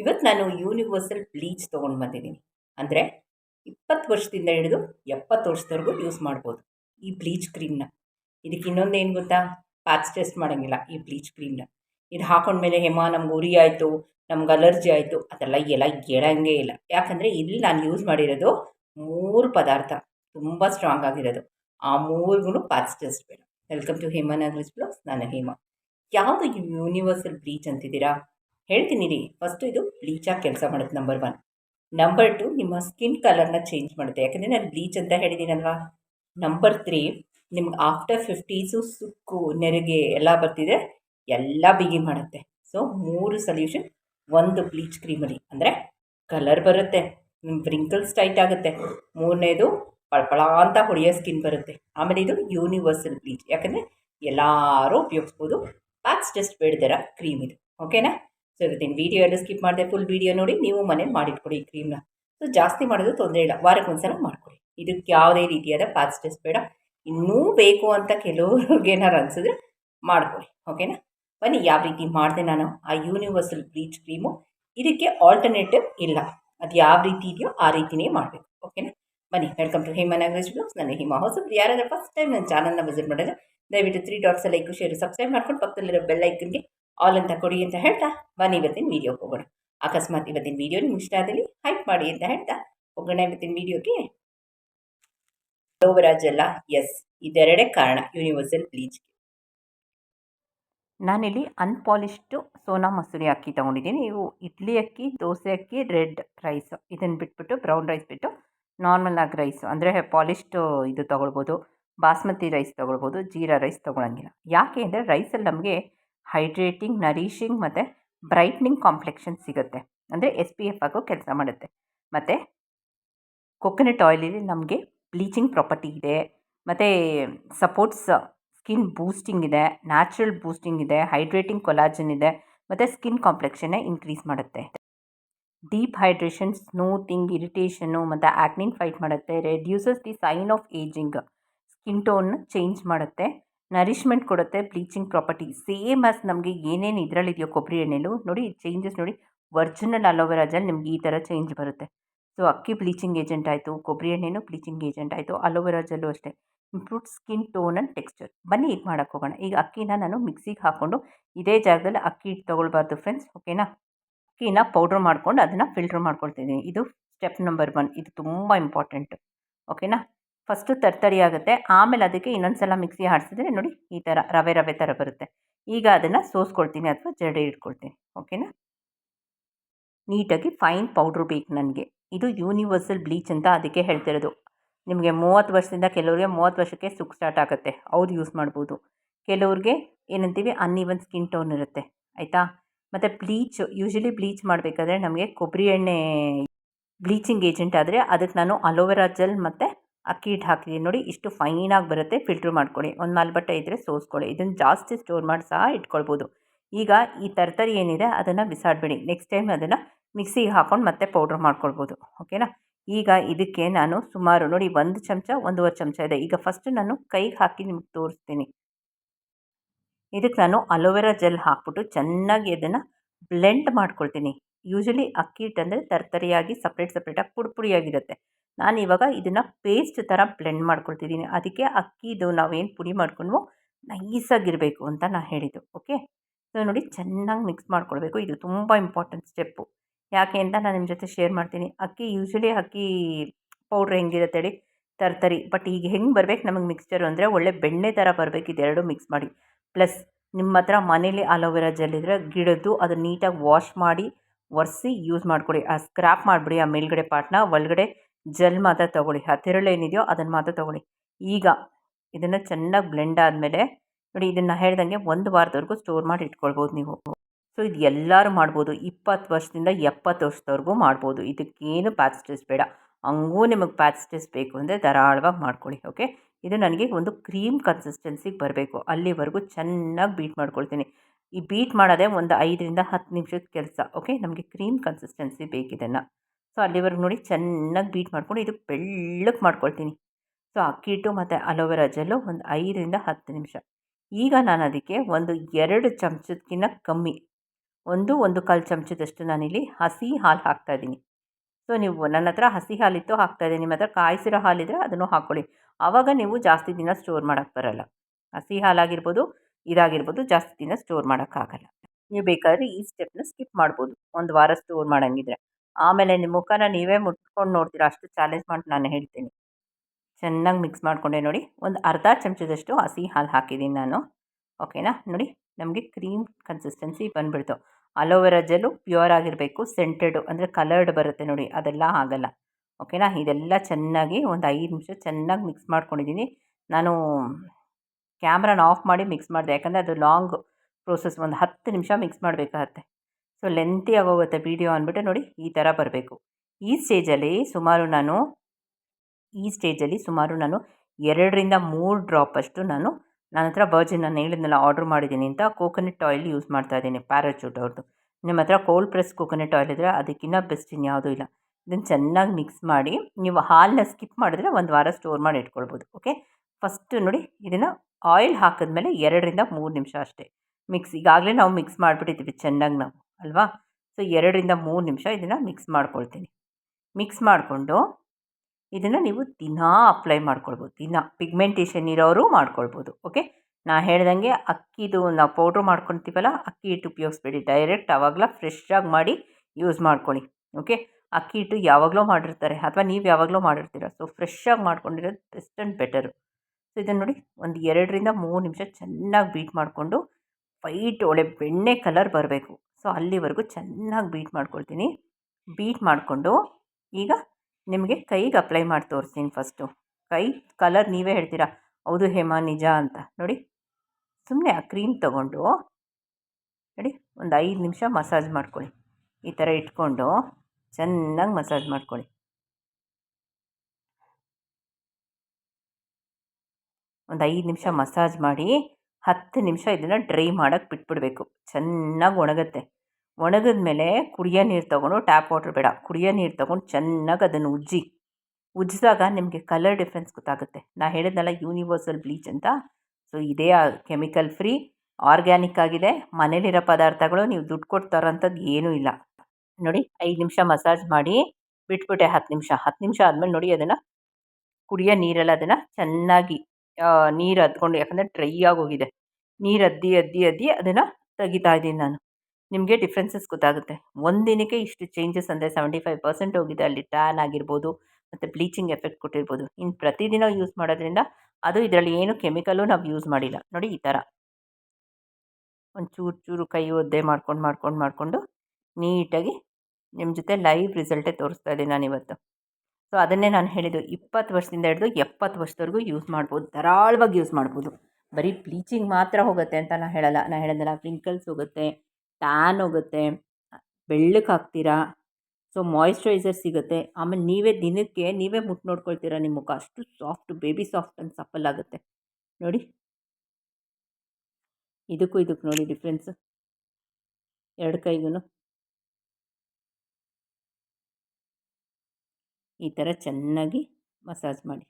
ಇವತ್ತು ನಾನು universal bleach ತೊಗೊಂಡು ಬಂದಿದ್ದೀನಿ ಅಂದರೆ ಇಪ್ಪತ್ತು ವರ್ಷದಿಂದ ಹಿಡಿದು ಎಪ್ಪತ್ತು ವರ್ಷದವರೆಗೂ ಯೂಸ್ ಮಾಡ್ಬೋದು ಈ ಬ್ಲೀಚ್ ಕ್ರೀಮ್ನ ಇದಕ್ಕೆ ಇನ್ನೊಂದು ಏನು ಗೊತ್ತಾ? ಪ್ಯಾಚ್ ಟೆಸ್ಟ್ ಮಾಡೋಂಗಿಲ್ಲ ಈ ಬ್ಲೀಚ್ ಕ್ರೀಮ್ನ ಇದು ಹಾಕೊಂಡ್ಮೇಲೆ ಹೇಮ ನಮ್ಗೆ ಉರಿ ಆಯಿತು, ನಮ್ಗೆ ಅಲರ್ಜಿ ಆಯಿತು, ಅದೆಲ್ಲ ಎಲ್ಲ ಹೇಳಂಗೇ ಇಲ್ಲ. ಯಾಕಂದರೆ ಇಲ್ಲಿ ನಾನು ಯೂಸ್ ಮಾಡಿರೋದು ಮೂರು ಪದಾರ್ಥ, ತುಂಬ ಸ್ಟ್ರಾಂಗ್ ಆಗಿರೋದು. ಆ ಮೂರುಗಳು ಪ್ಯಾಚ್ ಟೆಸ್ಟ್ ಬೇಡ. ವೆಲ್ಕಮ್ ಟು ಹೇಮಾ ನಾಗರಾಜ್ ನಾನು ಹೇಮಾ. ಯಾವುದು ಯೂನಿವರ್ಸಲ್ ಬ್ಲೀಚ್ ಅಂತಿದ್ದೀರಾ? ಹೇಳ್ತೀನಿ ರೀ ಫಸ್ಟು ಇದು ಬ್ಲೀಚಾಗಿ ಕೆಲಸ ಮಾಡುತ್ತೆ ನಂಬರ್ ಒನ್ ನಂಬರ್ ಟು ನಿಮ್ಮ ಸ್ಕಿನ್ ಕಲರ್ನ ಚೇಂಜ್ ಮಾಡುತ್ತೆ. ಯಾಕಂದರೆ ನಾನು ಬ್ಲೀಚ್ ಅಂತ ಹೇಳಿದ್ದೀನಲ್ವಾ ನಂಬರ್ ತ್ರೀ ನಿಮ್ಗೆ ಆಫ್ಟರ್ ಫಿಫ್ಟೀಸು ಸುಕ್ಕು, ನೆರಿಗೆ ಎಲ್ಲ ಬರ್ತಿದೆ, ಎಲ್ಲ ಬಿಗಿ ಮಾಡುತ್ತೆ. ಸೊ ಮೂರು ಸೊಲ್ಯೂಷನ್ ಒಂದು ಬ್ಲೀಚ್ ಕ್ರೀಮಲ್ಲಿ ಅಂದರೆ ಕಲರ್ ಬರುತ್ತೆ ನಿಮ್ಮ ವ್ರಿಂಕಲ್ಸ್ ಟೈಟ್ ಆಗುತ್ತೆ. ಮೂರನೇದು ಪಳಪಳ ಅಂತ ಹೊಡೆಯೋ ಸ್ಕಿನ್ ಬರುತ್ತೆ. ಆಮೇಲೆ ಇದು ಯೂನಿವರ್ಸಲ್ ಬ್ಲೀಚ್ ಯಾಕಂದರೆ ಎಲ್ಲರೂ ಉಪಯೋಗಿಸ್ಬೋದು. ಪ್ಯಾಕ್ಸ್ ಟೆಸ್ಟ್ ಬೇಡದಿರ ಕ್ರೀಮ್ ಇದು. ಓಕೆನಾ ಸೊ ಇವತ್ತಿನ ವೀಡಿಯೋ ಎಲ್ಲ ಸ್ಕಿಪ್ ಮಾಡಿದೆ ಫುಲ್ ವೀಡಿಯೋ ನೋಡಿ ನೀವು ಮನೇಲಿ ಮಾಡಿಟ್ಕೊಡಿ ಈ ಕ್ರೀಮ್ನ ಸೊ ಜಾಸ್ತಿ ಮಾಡೋದು ತೊಂದರೆ ಇಲ್ಲ. ವಾರಕ್ಕೆ ಒಂದು ಸಲ ಮಾಡಿಕೊಡಿ. ಇದಕ್ಕೆ ಯಾವುದೇ ರೀತಿಯಾದ ಪ್ಯಾಚ್ ಟೆಸ್ಟ್ ಬೇಡ. ಇನ್ನೂ ಬೇಕು ಅಂತ ಕೆಲವ್ರಿಗೆ ಏನಾರು ಅನಿಸಿದ್ರೆ ಮಾಡ್ಕೊಳ್ಳಿ ಓಕೆನಾ ಬನ್ನಿ, ಯಾವ ರೀತಿ ಮಾಡಿದೆ ನಾನು ಆ ಯೂನಿವರ್ಸಲ್ ಬ್ಲೀಚ್ ಕ್ರೀಮು ಇದಕ್ಕೆ ಆಲ್ಟರ್ನೇಟಿವ್ ಇಲ್ಲ. ಅದು ಯಾವ ರೀತಿ ಇದೆಯೋ ಆ ರೀತಿನೇ ಮಾಡಬೇಕು. ಓಕೆನಾ ಬನ್ನಿ welcome to Hema Nagaraj blogs ನಾನು ಹಿಮಾ ಹೊಸಬ್ರು ಯಾರಾದರೂ ಫಸ್ಟ್ ಟೈಮ್ ನನ್ನ ಚಾನಲ್ನ ವಿಸಿಟ್ ಮಾಡಿದ್ರೆ ದಯವಿಟ್ಟು three dots like share subscribe ಮಾಡ್ಕೊಂಡು ಪಕ್ಕದಲ್ಲಿರೋ ಬೆಲ್ ಐಕನ್ಗೆ ಆಲ್ ಅಂತ ಕೊಡಿ ಅಂತ ಹೇಳ್ತಾ ಬನ್ನಿ ಇವತ್ತಿನ ವೀಡಿಯೋಗೆ ಹೋಗೋಣ. ಅಕಸ್ಮಾತ್ ಇವತ್ತಿನ ವೀಡಿಯೋ ನಿಮ್ಗೆ ಇಷ್ಟ ಆದಲ್ಲಿ ಹೈಪ್ ಮಾಡಿ ಅಂತ ಹೇಳ್ತಾ ಹೋಗೋಣ ಇವತ್ತಿನ ವೀಡಿಯೋಗೆ ಜೆಲ್ಲ ಎಸ್, ಇದೆರಡೇ ಕಾರಣ ಯೂನಿವರ್ಸಲ್ ಬ್ಲೀಚ್ಗೆ ನಾನಿಲ್ಲಿ ಅನ್ಪಾಲಿಶ್ಡು ಸೋನಾ ಮಸೂರಿ ಅಕ್ಕಿ ತೊಗೊಂಡಿದ್ದೀನಿ. ಇವು ಇಡ್ಲಿ ಅಕ್ಕಿ, ದೋಸೆ ಅಕ್ಕಿ, ರೆಡ್ ರೈಸ್, ಇದನ್ನು ಬಿಟ್ಬಿಟ್ಟು ಬ್ರೌನ್ ರೈಸ್ ಬಿಟ್ಟು ನಾರ್ಮಲ್ ಆಗಿ ರೈಸು, ಅಂದರೆ ಪಾಲಿಶ್ಡ್ ಇದು ತೊಗೊಳ್ಬೋದು. ಬಾಸ್ಮತಿ ರೈಸ್ ತೊಗೊಳ್ಬೋದು, ಜೀರಾ ರೈಸ್ ತೊಗೊಳಂಗಿಲ್ಲ. ಯಾಕೆ ಅಂದರೆ ರೈಸಲ್ಲಿ ನಮಗೆ ಹೈಡ್ರೇಟಿಂಗ್, ನರಿಷಿಂಗ್ ಮತ್ತು ಬ್ರೈಟ್ನಿಂಗ್ ಕಾಂಪ್ಲೆಕ್ಷನ್ ಸಿಗುತ್ತೆ. ಅಂದರೆ ಎಸ್ ಪಿ ಎಫ್ ಆಗೋ ಕೆಲಸ ಮಾಡುತ್ತೆ. ಮತ್ತು ಕೊಕೊನಟ್ ಆಯಿಲಲ್ಲಿ ನಮಗೆ ಬ್ಲೀಚಿಂಗ್ ಪ್ರಾಪರ್ಟಿ ಇದೆ. ಮತ್ತು ಸಪೋರ್ಟ್ಸ್ ಸ್ಕಿನ್ ಬೂಸ್ಟಿಂಗ್ ಇದೆ. ನ್ಯಾಚುರಲ್ ಬೂಸ್ಟಿಂಗ್ ಇದೆ. ಹೈಡ್ರೇಟಿಂಗ್ ಕೊಲಾಜನ್ ಇದೆ. ಮತ್ತು ಸ್ಕಿನ್ ಕಾಂಪ್ಲೆಕ್ಷನ್ನ ಇನ್ಕ್ರೀಸ್ ಮಾಡುತ್ತೆ. ಡೀಪ್ ಹೈಡ್ರೇಷನ್ ಸ್ನೂತಿಂಗ್ ಇರಿಟೇಷನ್ನು ಮತ್ತು ಆ್ಯಕ್ನಿನ್ ಫೈಟ್ ಮಾಡುತ್ತೆ. Reduces the sign of ageing. Skin tone change ಮಾಡುತ್ತೆ. ನರಿಶ್ಮೆಂಟ್ ಕೊಡುತ್ತೆ ಬ್ಲೀಚಿಂಗ್ ಪ್ರಾಪರ್ಟಿ ಸೇಮ್ ಆಸ್ ನಮಗೆ ಏನೇನು ಇದರಲ್ಲಿದೆಯೋ ಕೊಬ್ಬರಿ ಎಣ್ಣೆಲು, ನೋಡಿ ಚೇಂಜಸ್ ನೋಡಿ ಒರ್ಜಿನಲ್ ಅಲೋವೆರಾ ಜೆಲ್ ನಿಮ್ಗೆ ಈ ಥರ ಚೇಂಜ್ ಬರುತ್ತೆ. ಸೊ ಅಕ್ಕಿ ಬ್ಲೀಚಿಂಗ್ ಏಜೆಂಟ್ ಆಯಿತು, ಕೊಬ್ಬರಿ ಎಣ್ಣೆನೂ ಬ್ಲೀಚಿಂಗ್ ಏಜೆಂಟ್ ಆಯಿತು ಅಲೋವೆರಾ ಜೆಲ್ಲು ಅಷ್ಟೇ. Improve skin tone and texture ಬನ್ನಿ ಈಗ ಮಾಡೋಕ್ಕೆ ಹೋಗೋಣ. ಈಗ ಅಕ್ಕಿನ ನಾನು ಮಿಕ್ಸಿಗೆ ಹಾಕ್ಕೊಂಡು ಇದೇ ಜಾಗದಲ್ಲಿ ಅಕ್ಕಿ ಹಿಟ್ಟು ತೊಗೊಳ್ಬಾರ್ದು ಫ್ರೆಂಡ್ಸ್ ಓಕೆನಾ ಅಕ್ಕಿನ ಪೌಡ್ರ್ ಮಾಡ್ಕೊಂಡು ಅದನ್ನು ಫಿಲ್ಟ್ರ್ ಮಾಡ್ಕೊಳ್ತೀನಿ ಇದು ಸ್ಟೆಪ್ ನಂಬರ್ ಒನ್ ಇದು ತುಂಬ ಇಂಪಾರ್ಟೆಂಟ್ ಓಕೆನಾ ಫಸ್ಟು ತರ್ತರಿ ಆಗುತ್ತೆ. ಆಮೇಲೆ ಅದಕ್ಕೆ ಇನ್ನೊಂದು ಸಲ ಮಿಕ್ಸಿ ಆಡಿಸಿದ್ರೆ ನೋಡಿ ಈ ಥರ ರವೆ ರವೆ ಥರ ಬರುತ್ತೆ. ಈಗ ಅದನ್ನು ಸೋಸ್ಕೊಳ್ತೀನಿ ಅಥವಾ ಜಡೆ ಇಟ್ಕೊಳ್ತೀನಿ ಓಕೆನಾ ನೀಟಾಗಿ ಫೈನ್ ಪೌಡ್ರ್ ಬೇಕು ನನಗೆ. ಇದು ಯೂನಿವರ್ಸಲ್ ಬ್ಲೀಚ್ ಅಂತ ಅದಕ್ಕೆ ಹೇಳ್ತಿರೋದು. ನಿಮಗೆ ಮೂವತ್ತು ವರ್ಷದಿಂದ ಕೆಲವ್ರಿಗೆ ಮೂವತ್ತು ವರ್ಷಕ್ಕೆ ಸುಕ್ ಸ್ಟಾರ್ಟ್ ಆಗುತ್ತೆ. ಅವ್ರು ಯೂಸ್ ಮಾಡ್ಬೋದು. ಕೆಲವ್ರಿಗೆ ಏನಂತೀವಿ ಅನ್ಇವನ್ ಸ್ಕಿನ್ ಟೋನ್ ಇರುತ್ತೆ. ಆಯಿತಾ? ಮತ್ತು ಬ್ಲೀಚ್ ಯೂಶಲಿ ಬ್ಲೀಚ್ ಮಾಡಬೇಕಾದ್ರೆ ನಮಗೆ ಕೊಬ್ಬರಿ ಎಣ್ಣೆ ಬ್ಲೀಚಿಂಗ್ ಏಜೆಂಟ್ ಆದರೆ ಅದಕ್ಕೆ ನಾನು ಅಲೋವೆರಾ ಜೆಲ್ ಮತ್ತು ಅಕ್ಕಿ ಹಿಟ್ಟು ಹಾಕಿದ್ದೀನಿ ನೋಡಿ ಇಷ್ಟು ಫೈನಾಗಿ ಬರುತ್ತೆ. ಫಿಲ್ಟ್ರ್ ಮಾಡ್ಕೊಳ್ಳಿ. ಒಂದು ಮಾಲ್ಬಟ್ಟೆ ಇದ್ದರೆ ಸೋಸ್ಕೊಳ್ಳಿ. ಇದನ್ನು ಜಾಸ್ತಿ ಸ್ಟೋರ್ ಮಾಡಿ ಸಹ ಇಟ್ಕೊಳ್ಬೋದು. ಈಗ ಈ ತರಕಾರಿ ಏನಿದೆ ಅದನ್ನು ಬಿಸಾಡಬೇಡಿ. ನೆಕ್ಸ್ಟ್ ಟೈಮ್ ಅದನ್ನು ಮಿಕ್ಸಿಗೆ ಹಾಕ್ಕೊಂಡು ಮತ್ತೆ ಪೌಡ್ರ್ ಮಾಡ್ಕೊಳ್ಬೋದು. ಓಕೆನಾ ಈಗ ಇದಕ್ಕೆ ನಾನು ಸುಮಾರು ನೋಡಿ ಒಂದು ಚಮಚ, ಒಂದೂವರೆ ಚಮಚ ಇದೆ. ಈಗ ಫಸ್ಟ್ ನಾನು ಕೈಗೆ ಹಾಕಿ ನಿಮ್ಗೆ ತೋರಿಸ್ತೀನಿ. ಇದಕ್ಕೆ ನಾನು ಅಲೋವೆರಾ ಜೆಲ್ ಹಾಕ್ಬಿಟ್ಟು ಚೆನ್ನಾಗಿ ಅದನ್ನು ಬ್ಲೆಂಡ್ ಮಾಡ್ಕೊಳ್ತೀನಿ. ಯೂಶಲಿ ಅಕ್ಕಿ ಹಿಟ್ಟು ಅಂದರೆ ತರ್ತರಿಯಾಗಿ ಸಪ್ರೇಟ್ ಸಪ್ರೇಟಾಗಿ ಪುಡಿ, ಪುಡಿಯಾಗಿರುತ್ತೆ. ನಾನು ಇವಾಗ ಇದನ್ನು ಪೇಸ್ಟ್ ಥರ ಬ್ಲೆಂಡ್ ಮಾಡ್ಕೊಳ್ತಿದ್ದೀನಿ ಅದಕ್ಕೆ ಅಕ್ಕಿದು ನಾವೇನು ಪುಡಿ ಮಾಡ್ಕೊಂಡು ನೈಸಾಗಿರಬೇಕು ಅಂತ ನಾನು ಹೇಳಿದ್ದು ಓಕೆ ಸೊ ನೋಡಿ ಚೆನ್ನಾಗಿ ಮಿಕ್ಸ್ ಮಾಡ್ಕೊಳ್ಬೇಕು. ಇದು ತುಂಬ ಇಂಪಾರ್ಟೆಂಟ್ ಸ್ಟೆಪ್ಪು ಯಾಕೆ ಅಂತ ನಾನು ನಿಮ್ಮ ಜೊತೆ ಶೇರ್ ಮಾಡ್ತೀನಿ. ಅಕ್ಕಿ ಯೂಶ್ವಲಿ ಅಕ್ಕಿ ಪೌಡ್ರ್ ಹೆಂಗಿರುತ್ತೆ ಹೇಳಿ? ತರ್ತರಿ. ಬಟ್ ಈಗ ಹೆಂಗೆ ಬರಬೇಕು ನಮಗೆ ಮಿಕ್ಸ್ಚರು ಅಂದರೆ ಒಳ್ಳೆ ಬೆಣ್ಣೆ ಥರ ಬರಬೇಕು ಇದೆರಡು ಮಿಕ್ಸ್ ಮಾಡಿ. ಪ್ಲಸ್ ನಿಮ್ಮ ಹತ್ರ ಮನೇಲಿ ಅಲೋವೆರಾ ಜೆಲ್ ಇದ್ದರೆ ಗಿಡದ್ದು ಅದನ್ನು ನೀಟಾಗಿ ವಾಶ್ ಮಾಡಿ ಒರೆಸಿ ಯೂಸ್ ಮಾಡಿಕೊಡಿ. ಆ ಸ್ಕ್ರ್ಯಾಪ್ ಮಾಡಿಬಿಡಿ ಆ ಮೇಲ್ಗಡೆ ಪಾರ್ಟ್ನ ಒಳಗಡೆ ಜೆಲ್ ಮಾತ್ರ ತೊಗೊಳ್ಳಿ. ಆ ತಿರುಳೇನಿದೆಯೋ ಅದನ್ನು ಮಾತ್ರ ತೊಗೊಳ್ಳಿ. ಈಗ ಇದನ್ನು ಚೆನ್ನಾಗಿ ಬ್ಲೆಂಡ್ ಆದಮೇಲೆ ನೋಡಿ ಇದನ್ನು ಹೇಳ್ದಂಗೆ ಒಂದು ವಾರದವರೆಗೂ ಸ್ಟೋರ್ ಮಾಡಿ ಇಟ್ಕೊಳ್ಬೋದು ನೀವು. ಸೊ ಇದು ಎಲ್ಲರೂ ಮಾಡ್ಬೋದು. ಇಪ್ಪತ್ತು ವರ್ಷದಿಂದ ಎಪ್ಪತ್ತು ವರ್ಷದವರೆಗೂ ಮಾಡ್ಬೋದು. ಇದಕ್ಕೇನು ಪ್ಯಾಚ್ ಟೆಸ್ಟ್ ಬೇಡ. ಹಂಗೂ ನಿಮಗೆ ಪ್ಯಾಚ್ ಟೆಸ್ಟ್ ಬೇಕು ಅಂದರೆ ಧಾರಾಳವಾಗಿ ಮಾಡ್ಕೊಳ್ಳಿ ಓಕೆ ಇದು ನನಗೆ ಒಂದು ಕ್ರೀಮ್ ಕನ್ಸಿಸ್ಟೆನ್ಸಿಗೆ ಬರಬೇಕು. ಅಲ್ಲಿವರೆಗೂ ಚೆನ್ನಾಗಿ ಬೀಟ್ ಮಾಡ್ಕೊಳ್ತೀನಿ. ಈ ಬೀಟ್ ಮಾಡೋದೇ ಒಂದು ಐದರಿಂದ ಹತ್ತು ನಿಮಿಷದ ಕೆಲಸ ಓಕೆ ನಮಗೆ ಕ್ರೀಮ್ ಕನ್ಸಿಸ್ಟೆನ್ಸಿ ಬೇಕಿದನ್ನು ಸೊ ಅಲ್ಲಿವರೆಗೆ ನೋಡಿ ಚೆನ್ನಾಗಿ ಬೀಟ್ ಮಾಡ್ಕೊಂಡು ಇದು ಬೆಳ್ಳಕ್ಕೆ ಮಾಡ್ಕೊಳ್ತೀನಿ. ಸೊ ಅಕ್ಕಿಟ್ಟು ಮತ್ತು ಅಲೋವೆರಾ ಜೆಲ್ಲು ಒಂದು ಐದರಿಂದ ಹತ್ತು ನಿಮಿಷ. ಈಗ ನಾನು ಅದಕ್ಕೆ ಒಂದು ಎರಡು ಚಮಚದಕ್ಕಿಂತ ಕಮ್ಮಿ. ಒಂದು ಒಂದು ಕಾಲು ಚಮಚದಷ್ಟು ನಾನಿಲ್ಲಿ ಹಸಿ ಹಾಲು ಹಾಕ್ತಾಯಿದ್ದೀನಿ ಸೊ ನೀವು ನನ್ನ ಹತ್ರ ಹಸಿ ಹಾಲಿತ್ತು ಹಾಕ್ತಾಯಿದ್ದೀನಿ ನಿಮ್ಮ ಹತ್ರ ಕಾಯಿಸಿರೋ ಹಾಲಿದ್ರೆ ಅದನ್ನು ಹಾಕ್ಕೊಳ್ಳಿ ಆವಾಗ ನೀವು ಜಾಸ್ತಿ ದಿನ ಸ್ಟೋರ್ ಮಾಡೋಕ್ಕೆ ಬರೋಲ್ಲ. ಹಸಿ ಹಾಲಾಗಿರ್ಬೋದು ಇದಾಗಿರ್ಬೋದು ಜಾಸ್ತಿ ದಿನ ಸ್ಟೋರ್ ಮಾಡೋಕ್ಕಾಗಲ್ಲ. ನೀವು ಬೇಕಾದರೆ ಈ ಸ್ಟೆಪ್ನ ಸ್ಕಿಪ್ ಮಾಡ್ಬೋದು. ಒಂದು ವಾರ ಸ್ಟೋರ್ ಮಾಡೋಂಗಿದ್ರೆ. ಆಮೇಲೆ ನಿಮ್ಮ ಮುಖನ ನೀವೇ ಮುಟ್ಕೊಂಡು ನೋಡ್ತೀರ? ಅಷ್ಟು ಚಾಲೆಂಜ್ ಮಾಡಿ ನಾನು ಹೇಳ್ತೀನಿ. ಚೆನ್ನಾಗಿ ಮಿಕ್ಸ್ ಮಾಡಿಕೊಂಡೆ ನೋಡಿ. ಒಂದು ಅರ್ಧ ಚಮಚದಷ್ಟು ಹಸಿ ಹಾಲು ಹಾಕಿದ್ದೀನಿ ನಾನು. ಓಕೆನಾ ನೋಡಿ, ನಮಗೆ ಕ್ರೀಮ್ ಕನ್ಸಿಸ್ಟೆನ್ಸಿ ಬಂದುಬಿಡ್ತು. ಅಲೋವೆರಾ ಜೆಲ್ಲು ಪ್ಯೂರ್ ಆಗಿರಬೇಕು ಸೆಂಟೆಡು ಅಂದರೆ ಕಲರ್ಡ್ ಬರುತ್ತೆ ನೋಡಿ, ಅದೆಲ್ಲ ಆಗಲ್ಲ. ಓಕೆನಾ ಇದೆಲ್ಲ ಚೆನ್ನಾಗಿ ಒಂದು ಐದು ನಿಮಿಷ ಚೆನ್ನಾಗಿ ಮಿಕ್ಸ್ ಮಾಡ್ಕೊಂಡಿದ್ದೀನಿ ನಾನು ಕ್ಯಾಮ್ರಾನ ಆಫ್ ಮಾಡಿ ಮಿಕ್ಸ್ ಮಾಡಿದೆ. ಯಾಕಂದರೆ ಅದು ಲಾಂಗ್ ಪ್ರೋಸೆಸ್ ಒಂದು ಹತ್ತು ನಿಮಿಷ ಮಿಕ್ಸ್ ಮಾಡಬೇಕಾಗತ್ತೆ. ಸೊ ಲೆಂತಿ ಆಗೋಗುತ್ತೆ ವೀಡಿಯೋ ಅಂದ್ಬಿಟ್ಟು ನೋಡಿ ಈ ಥರ ಬರಬೇಕು. ಈ ಸ್ಟೇಜಲ್ಲಿ ಸುಮಾರು ನಾನು, ಈ ಸ್ಟೇಜಲ್ಲಿ ಸುಮಾರು ನಾನು ಎರಡರಿಂದ ಮೂರು ಡ್ರಾಪಷ್ಟು ನಾನು ನನ್ನ ಹತ್ರ ವರ್ಜಿನ್ ನಾನು ಹೇಳಿದ್ನೆಲ್ಲ ಆರ್ಡ್ರ್ ಮಾಡಿದ್ದೀನಿ ಅಂತ ಕೋಕೋನಟ್ ಆಯಿಲ್ ಯೂಸ್ ಮಾಡ್ತಾ ಇದ್ದೀನಿ ಪ್ಯಾರಾಚೂಟ್ ಅವ್ರದ್ದು ನಿಮ್ಮ ಹತ್ರ ಕೋಲ್ಡ್ ಪ್ರೆಸ್ ಕೋಕೋನಟ್ ಆಯಿಲ್ ಇದ್ದರೆ ಅದಕ್ಕಿಂತ ಬೆಸ್ಟ್ ಇನ್ಯಾವುದೂ ಇಲ್ಲ. ಇದನ್ನು ಚೆನ್ನಾಗಿ ಮಿಕ್ಸ್ ಮಾಡಿ ನೀವು ಹಾಲನ್ನ ಸ್ಕಿಪ್ ಮಾಡಿದ್ರೆ ಒಂದು ವಾರ ಸ್ಟೋರ್ ಮಾಡಿ ಇಟ್ಕೊಳ್ಬೋದು ಓಕೆ ಫಸ್ಟು ನೋಡಿ ಇದನ್ನು ಆಯಿಲ್ ಹಾಕಿದ್ಮೇಲೆ ಎರಡರಿಂದ ಮೂರು ನಿಮಿಷ ಅಷ್ಟೇ. ಮಿಕ್ಸ್ ಈಗಾಗಲೇ ನಾವು ಮಿಕ್ಸ್ ಮಾಡಿಬಿಟ್ಟಿದ್ದೀವಿ ಚೆನ್ನಾಗಿ ನಾವು, ಅಲ್ವಾ? ಸೊ, ಎರಡರಿಂದ ಮೂರು ನಿಮಿಷ ಇದನ್ನು ಮಿಕ್ಸ್ ಮಾಡ್ಕೊಳ್ತೀನಿ. ಮಿಕ್ಸ್ ಮಾಡಿಕೊಂಡು ಇದನ್ನು ನೀವು ದಿನಾ ಅಪ್ಲೈ ಮಾಡ್ಕೊಳ್ಬೋದು. ದಿನ ಪಿಗ್ಮೆಂಟೇಷನ್ ಇರೋರು ಮಾಡ್ಕೊಳ್ಬೋದು, ಓಕೆ? ನಾ ಹೇಳ್ದಂಗೆ ಅಕ್ಕಿದು ನಾವು ಪೌಡ್ರ್ ಮಾಡ್ಕೊತೀವಲ್ಲ ಅಕ್ಕಿ ಹಿಟ್ಟು ಉಪಯೋಗಿಸ್ಬೇಡಿ. ಡೈರೆಕ್ಟ್ ಆವಾಗಲ ಫ್ರೆಶ್ಶಾಗಿ ಮಾಡಿ ಯೂಸ್ ಮಾಡ್ಕೊಳ್ಳಿ, ಓಕೆ? ಅಕ್ಕಿ ಹಿಟ್ಟು ಯಾವಾಗಲೋ ಮಾಡಿರ್ತಾರೆ, ಅಥವಾ ನೀವು ಯಾವಾಗಲೋ ಮಾಡಿರ್ತೀರ. ಸೊ ಫ್ರೆಶ್ಶಾಗಿ ಮಾಡ್ಕೊಂಡಿರೋದು ಬೆಸ್ಟ್ ಆ್ಯಂಡ್ ಬೆಟರು. ಸೊ, ಇದನ್ನು ನೋಡಿ ಒಂದು ಎರಡರಿಂದ ಮೂರು ನಿಮಿಷ ಚೆನ್ನಾಗಿ ಬೀಟ್ ಮಾಡಿಕೊಂಡು ವೈಟ್ ಒಳ್ಳೆ ಬೆಣ್ಣೆ ಕಲರ್ ಬರಬೇಕು. ಸೊ, ಅಲ್ಲಿವರೆಗೂ ಚೆನ್ನಾಗಿ ಬೀಟ್ ಮಾಡ್ಕೊಳ್ತೀನಿ. ಬೀಟ್ ಮಾಡಿಕೊಂಡು ಈಗ ನಿಮಗೆ ಕೈಗೆ ಅಪ್ಲೈ ಮಾಡಿ ತೋರಿಸ್ತೀನಿ ಫಸ್ಟು. ಕೈ ಕಲರ್ ನೀವೇ ಹೇಳ್ತೀರಾ? ಹೌದು ಹೇಮಾ, ನಿಜ ಅಂತ. ನೋಡಿ ಸುಮ್ಮನೆ ಆ ಕ್ರೀಮ್ ತೊಗೊಂಡು ನೋಡಿ, ಒಂದು ಐದು ನಿಮಿಷ ಮಸಾಜ್ ಮಾಡ್ಕೊಳ್ಳಿ. ಈ ಥರ ಇಟ್ಕೊಂಡು ಚೆನ್ನಾಗಿ ಮಸಾಜ್ ಮಾಡ್ಕೊಳ್ಳಿ. ಒಂದು ಐದು ನಿಮಿಷ ಮಸಾಜ್ ಮಾಡಿ ಹತ್ತು ನಿಮಿಷ ಇದನ್ನು ಡ್ರೈ ಮಾಡೋಕ್ಕೆ ಬಿಟ್ಬಿಡಬೇಕು. ಚೆನ್ನಾಗಿ ಒಣಗುತ್ತೆ. ಒಣಗಿದ ಮೇಲೆ ಕುಡಿಯೋ ನೀರು ತೊಗೊಂಡು ಟ್ಯಾಪ್ ವಾಟ್ರ್ ಬೇಡ. ಕುಡಿಯೋ ನೀರು ತೊಗೊಂಡು ಚೆನ್ನಾಗಿ ಅದನ್ನು ಉಜ್ಜಿ. ಉಜ್ಜಿದಾಗ ನಿಮಗೆ ಕಲರ್ ಡಿಫ್ರೆನ್ಸ್ ಗೊತ್ತಾಗುತ್ತೆ. ನಾನು ಹೇಳಿದ್ನಲ್ಲ ಯೂನಿವರ್ಸಲ್ ಬ್ಲೀಚ್ ಅಂತ. ಸೊ, ಇದೇ ಕೆಮಿಕಲ್ ಫ್ರೀ, ಆರ್ಗ್ಯಾನಿಕ್ ಆಗಿದೆ. ಮನೇಲಿರೋ ಪದಾರ್ಥಗಳು ನೀವು ದುಡ್ಡು ಕೊಡ್ತಾರಂಥದ್ದು ತರೋಂಥದ್ದು ಏನೂ ಇಲ್ಲ. ನೋಡಿ, ಐದು ನಿಮಿಷ ಮಸಾಜ್ ಮಾಡಿ ಬಿಟ್ಬಿಟ್ಟೆ ಹತ್ತು ನಿಮಿಷ. ಹತ್ತು ನಿಮಿಷ ಆದಮೇಲೆ ನೋಡಿ ಅದನ್ನು ಕುಡಿಯೋ ನೀರೆಲ್ಲ ಅದನ್ನು ಚೆನ್ನಾಗಿ ನೀರು ಅದ್ಕೊಂಡು ಯಾಕಂದರೆ ಡ್ರೈ ಆಗೋಗಿದೆ. ನೀರು ಅದ್ದಿ ಅದ್ದಿ ಅದ್ದಿ ಅದನ್ನು ತೆಗಿತಾ ಇದ್ದೀನಿ ನಾನು. ನಿಮಗೆ ಡಿಫ್ರೆನ್ಸಸ್ ಗೊತ್ತಾಗುತ್ತೆ. ಒಂದು ದಿನಕ್ಕೆ ಇಷ್ಟು ಚೇಂಜಸ್ ಅಂದರೆ ಸೆವೆಂಟಿ ಫೈವ್ ಪರ್ಸೆಂಟ್ ಹೋಗಿದೆ. ಅಲ್ಲಿ ಟ್ಯಾನ್ ಆಗಿರ್ಬೋದು, ಮತ್ತು ಬ್ಲೀಚಿಂಗ್ ಎಫೆಕ್ಟ್ ಕೊಟ್ಟಿರ್ಬೋದು. ಇನ್ನು ಪ್ರತಿದಿನ ಯೂಸ್ ಮಾಡೋದ್ರಿಂದ ಅದು ಇದರಲ್ಲಿ ಏನು ಕೆಮಿಕಲ್ಲು ನಾವು ಯೂಸ್ ಮಾಡಿಲ್ಲ. ನೋಡಿ ಈ ಥರ ಒಂದು ಚೂರು ಚೂರು ಕೈ ಒದ್ದೆ ಮಾಡ್ಕೊಂಡು ಮಾಡ್ಕೊಂಡು, ಮಾಡಿಕೊಂಡು ನೀಟಾಗಿ ನಿಮ್ಮ ಜೊತೆ ಲೈವ್ ರಿಸಲ್ಟೇ ತೋರಿಸ್ತಾ ಇದ್ದೀನಿ ನಾನು ಇವತ್ತು ಸೊ ಅದನ್ನೇ ನಾನು ಹೇಳಿದ್ದು. ಇಪ್ಪತ್ತು ವರ್ಷದಿಂದ ಹಿಡಿದು ಎಪ್ಪತ್ತು ವರ್ಷದವರೆಗೂ ಯೂಸ್ ಮಾಡ್ಬೋದು. ಧಾರಾಳವಾಗಿ ಯೂಸ್ ಮಾಡ್ಬೋದು. ಬರೀ ಬ್ಲೀಚಿಂಗ್ ಮಾತ್ರ ಹೋಗುತ್ತೆ ಅಂತ ನಾನು ಹೇಳಲ್ಲ. ನಾನು ಹೇಳಿದ್ನಲ್ಲ ರಿಂಕಲ್ಸ್ ಹೋಗುತ್ತೆ ಟ್ಯಾನ್ ಹೋಗುತ್ತೆ ಬೆಳ್ಳಕ್ಕಾಗ್ತೀರಾ ಸೊ ಮಾಯಿಶ್ಚರೈಸರ್ ಸಿಗುತ್ತೆ. ಆಮೇಲೆ ನೀವೇ ದಿನಕ್ಕೆ ನೀವೇ ಮುಟ್ಟು ನೋಡ್ಕೊಳ್ತೀರಾ ನಿಮ್ಮ ಮುಖ? ಅಷ್ಟು ಸಾಫ್ಟ್ ಬೇಬಿ ಸಾಫ್ಟ್ ಅಂತ ಸಫಲ್ ಆಗುತ್ತೆ. ನೋಡಿ. ಇದಕ್ಕೂ ಇದಕ್ಕೆ ನೋಡಿ ಡಿಫ್ರೆನ್ಸು ಎರಡು ಕೈಗೂ ಈ ಥರ ಚೆನ್ನಾಗಿ ಮಸಾಜ್ ಮಾಡಿ.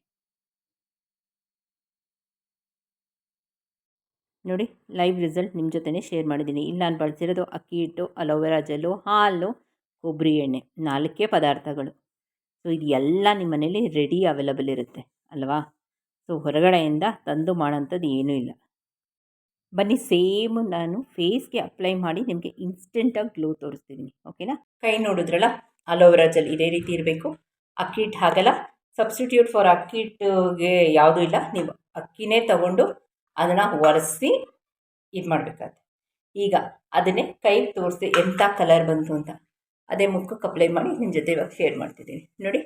ನೋಡಿ ಲೈವ್ ರಿಸಲ್ಟ್ ನಿಮ್ಮ ಜೊತೆನೇ ಶೇರ್ ಮಾಡಿದ್ದೀನಿ. ಇಲ್ಲಿ ನಾನು ಬಳಸಿರೋದು ಅಕ್ಕಿ ಹಿಟ್ಟು, ಅಲೋವೆರಾ ಜೆಲ್ಲು, ಹಾಲು, ಕೊಬ್ಬರಿ ಎಣ್ಣೆ, ನಾಲ್ಕೇ ಪದಾರ್ಥಗಳು. ಸೊ ಇದು ಎಲ್ಲ ನಿಮ್ಮ ಮನೇಲಿ ರೆಡಿ ಅವೈಲಬಲ್ ಇರುತ್ತೆ, ಅಲ್ವಾ? ಸೊ ಹೊರಗಡೆಯಿಂದ ತಂದು ಮಾಡೋಂಥದ್ದು ಏನೂ ಇಲ್ಲ. ಬನ್ನಿ ಸೇಮ್ ನಾನು ಫೇಸ್ಗೆ ಅಪ್ಲೈ ಮಾಡಿ ನಿಮಗೆ ಇನ್ಸ್ಟೆಂಟಾಗಿ ಗ್ಲೋ ತೋರಿಸ್ತಿದ್ದೀನಿ ಓಕೆನಾ ಕೈ ನೋಡಿದ್ರಲ್ಲ, ಅಲೋವೆರಾ ಜೆಲ್ ಇದೇ ರೀತಿ ಇರಬೇಕು. ಅಕ್ಕಿ ಹಿಟ್ಟು ಹಾಗಲ್ಲ ಸಬ್ಸ್ಟಿಟ್ಯೂಟ್ ಫಾರ್ ಅಕ್ಕಿ ಹಿಟ್ಟಿಗೆ ಯಾವುದೂ ಇಲ್ಲ. ನೀವು ಅಕ್ಕಿನೇ ತಗೊಂಡು ಅದನ್ನು ಒರೆಸಿ ಇದು ಮಾಡಬೇಕಾಗುತ್ತೆ. ಈಗ ಅದನ್ನೇ ಕೈಗೆ ತೋರಿಸಿ ಎಂಥ ಕಲರ್ ಬಂತು ಅಂತ ಅದೇ ಮುಖಕ್ಕೆ ಅಪ್ಲೈ ಮಾಡಿ ನಿಮ್ಮ ಜೊತೆ ಇವಾಗ ಶೇರ್ ಮಾಡ್ತಿದ್ದೀನಿ. ನೋಡಿ.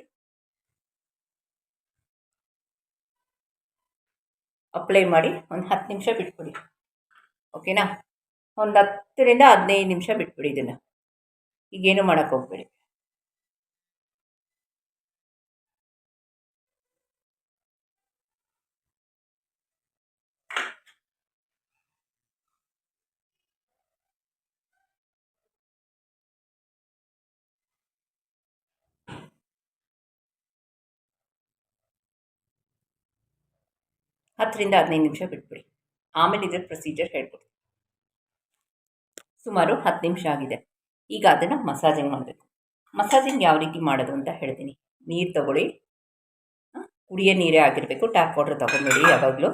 ಅಪ್ಲೈ ಮಾಡಿ ಒಂದು ಹತ್ತು ನಿಮಿಷ ಬಿಟ್ಬಿಡಿ. ಓಕೆನಾ ಒಂದು ಹತ್ತರಿಂದ ಹದಿನೈದು ನಿಮಿಷ ಬಿಟ್ಬಿಡಿ ಇದನ್ನು. ಈಗೇನು ಮಾಡೋಕ್ಕೆ ಹೋಗ್ಬೇಡಿ. ಹತ್ತರಿಂದ ಹದಿನೈದು ನಿಮಿಷ ಬಿಟ್ಬಿಡಿ. ಆಮೇಲೆ ಇದ್ರ ಪ್ರೊಸೀಜರ್ ಹೇಳ್ಕೊಡ್ತೀನಿ ಸುಮಾರು ಹತ್ತು ನಿಮಿಷ ಆಗಿದೆ. ಈಗ ಅದನ್ನು ಮಸಾಜಿಂಗ್ ಮಾಡಬೇಕು. ಮಸಾಜಿಂಗ್ ಯಾವ ರೀತಿ ಮಾಡೋದು ಅಂತ ಹೇಳ್ತೀನಿ. ನೀರು ತಗೊಳ್ಳಿ. ಕುಡಿಯ ನೀರೇ ಆಗಿರಬೇಕು. ಟ್ಯಾಪ್ ವಾಟ್ರ್ ತೊಗೊಂಡ್ಬಿಡಿ ಯಾವಾಗಲೂ.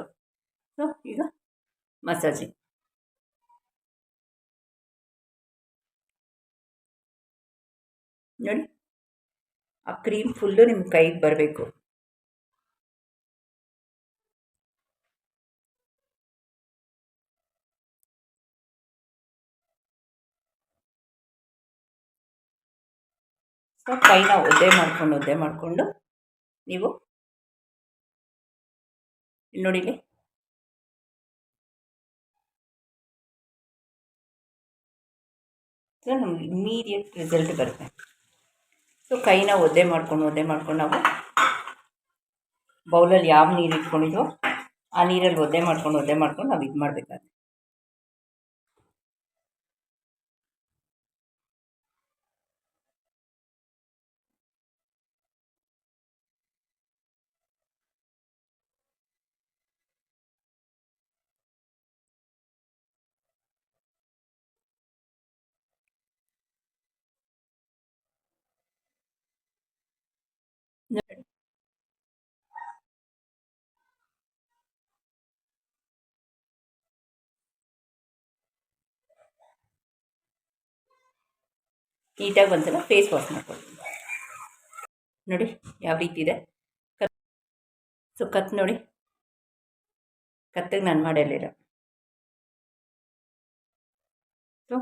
ಸೊ ಈಗ ಮಸಾಜಿಂಗ್ ನೋಡಿ. ಆ ಕ್ರೀಮ್ ಫುಲ್ಲು ನಿಮ್ಮ ಕೈಗೆ ಬರಬೇಕು. ಸೊ ಕೈನ ಒದ್ದೆ ಮಾಡ್ಕೊಂಡು ಒದ್ದೆ ಮಾಡಿಕೊಂಡು ನೀವು ಇಲ್ಲಿ ನೋಡಿ ಇಲ್ಲಿ ಸೊ ನಮ್ಗೆ ಇಮ್ಮಿಡಿಯೇಟ್ ರಿಸಲ್ಟ್ ಬರುತ್ತೆ. ಸೊ ಕೈನ ಒದ್ದೆ ಮಾಡ್ಕೊಂಡು ಒದ್ದೆ ಮಾಡ್ಕೊಂಡು ನಾವು ಬೌಲಲ್ಲಿ ಯಾವ ನೀರು ಇಟ್ಕೊಂಡಿದ್ವೋ ಆ ನೀರಲ್ಲಿ ಒದ್ದೆ ಮಾಡ್ಕೊಂಡು ಒದ್ದೆ ಮಾಡ್ಕೊಂಡು ನಾವು ಇದು ಮಾಡಬೇಕಾಗುತ್ತೆ ನೀಟಾಗಿ ಒಂದ್ಸಲ ಫೇಸ್ ವಾಶ್ ಮಾಡ್ಕೊಳ್ತೀನಿ ನೋಡಿ ಯಾವ ರೀತಿ ಇದೆ. ಕತ್ ಸೊ ಕತ್ ನೋಡಿ. ಕತ್ತಿಗೆ ನಾನು ಮಾಡಲಿಲ್ಲ ಸೊ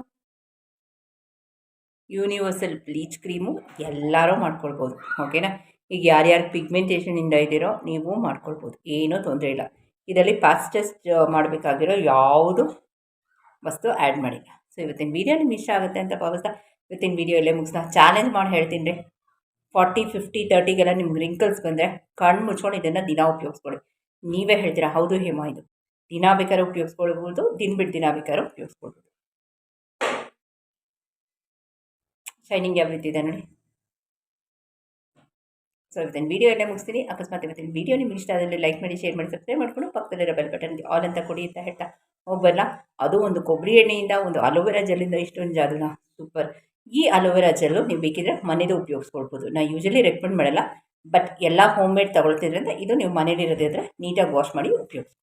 ಯೂನಿವರ್ಸಲ್ ಬ್ಲೀಚ್ ಕ್ರೀಮು ಎಲ್ಲರೂ ಮಾಡ್ಕೊಳ್ಬೋದು. ಓಕೆನಾ ಈಗ ಯಾರ್ಯಾರು ಪಿಗ್ಮೆಂಟೇಷನಿಂದ ಇದ್ದೀರೋ ನೀವು ಮಾಡ್ಕೊಳ್ಬೋದು. ಏನೂ ತೊಂದರೆ ಇಲ್ಲ. ಇದರಲ್ಲಿ ಫಾಸ್ಟೆಸ್ಟ್ ಮಾಡಬೇಕಾಗಿರೋ ಯಾವುದು ವಸ್ತು ಆ್ಯಡ್ ಮಾಡಿ. ಸೊ ಇವತ್ತಿನ ವೀಡಿಯೋ ನಿಮ್ಗೆ ಇಷ್ಟ ಆಗುತ್ತೆ ಅಂತ ಭಾವಿಸ್ತಾ ಇವತ್ತಿನ ವಿಡಿಯೋ ಇಲ್ಲೇ ಮುಗಿಸ್ತಾ ಚಾಲೆಂಜ್ ಮಾಡಿ ಹೇಳ್ತೀನಿ ರೀ. ಫಾರ್ಟಿ ಫಿಫ್ಟಿ ತರ್ಟಿಗೆಲ್ಲ ನಿಮ್ಗೆ ರಿಂಕಲ್ಸ್ ಬಂದರೆ ಕಣ್ಣು ಮುಚ್ಕೊಂಡು ಇದನ್ನು ದಿನ ಉಪಯೋಗಿಸ್ಕೊಳ್ಳಿ. ನೀವೇ ಹೇಳ್ತೀರಾ, ಹೌದು ಹೇಮ ಇದು. ದಿನ ಬೇಕಾದ್ರೆ ಉಪಯೋಗಿಸ್ಕೊಳ್ಬೋದು, ದಿನ ಬಿಟ್ಟು ದಿನ ಬೇಕಾದ್ರೆ ಉಪಯೋಗಿಸ್ಕೊಳ್ಬೋದು. ಶೈನಿಂಗ್ ಯಾವ ರೀತಿ ಇದೆ ನೋಡಿ. ಸೊ ಇವತ್ತಿನ ವೀಡಿಯೋ ಎಲ್ಲ ಮುಗಿಸ್ತೀನಿ. ಅಕಸ್ಮಾತ್ ಇವತ್ತಿನ ವೀಡಿಯೋ ನಿಮ್ಗೆ ಇಷ್ಟ ಆದಲ್ಲಿ ಲೈಕ್ ಮಾಡಿ ಶೇರ್ ಮಾಡಿ ಸಬ್ಸ್ಕ್ರೈಬ್ ಮಾಡಿಕೊಂಡು ಪಕ್ಕದಲ್ಲಿರೋ ಬೆಲ್ ಬಟನ್ ಆಲ್ ಅಂತ ಕೊಡಿ ಅಂತ ಹೇಳ್ತಾ ಹೋಗ್ಬಲ್ಲ ಅದು ಒಂದು ಕೊಬ್ಬರಿ ಎಣ್ಣೆಯಿಂದ, ಒಂದು ಅಲೋವೆರಾ ಜೆಲ್ಲಿಂದ ಇಷ್ಟೊಂದು ಜಾದುನ. ಸೂಪರ್ ಈ ಅಲೋವೆರಾ ಜೆಲ್ಲು ನೀವು ಬೇಕಿದ್ರೆ ಮನೇದು ಉಪಯೋಗಿಸ್ಕೊಳ್ಬೋದು. ನಾನು ಯೂಶಲಿ ರೆಕಮೆಂಡ್ ಮಾಡಲ್ಲ ಬಟ್ ಎಲ್ಲ ಹೋಮ್ ಮೇಡ್ ತೊಗೊಳ್ತಿದ್ರಿಂದ ಇದು ನೀವು ಮನೇಲಿ ಇರೋದಿದ್ರೆ ನೀಟಾಗಿ ವಾಶ್ ಮಾಡಿ ಉಪಯೋಗಿಸಿ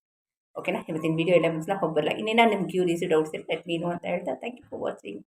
ಓಕೆನಾ ಇವತ್ತಿನ ವೀಡಿಯೋ ಎಲ್ಲ ಮುಗಿಸ್ಲಾ? ಹೋಗಬಲ್ಲ ಇನ್ನೇನು ನಿಮ್ಗೆ ಕ್ಯೂರಿಯಸ್ ಡೌಟ್ಸ್ ಇರುತ್ತೆ ನೀನು ಅಂತ ಹೇಳ್ತಾ. Thank you for watching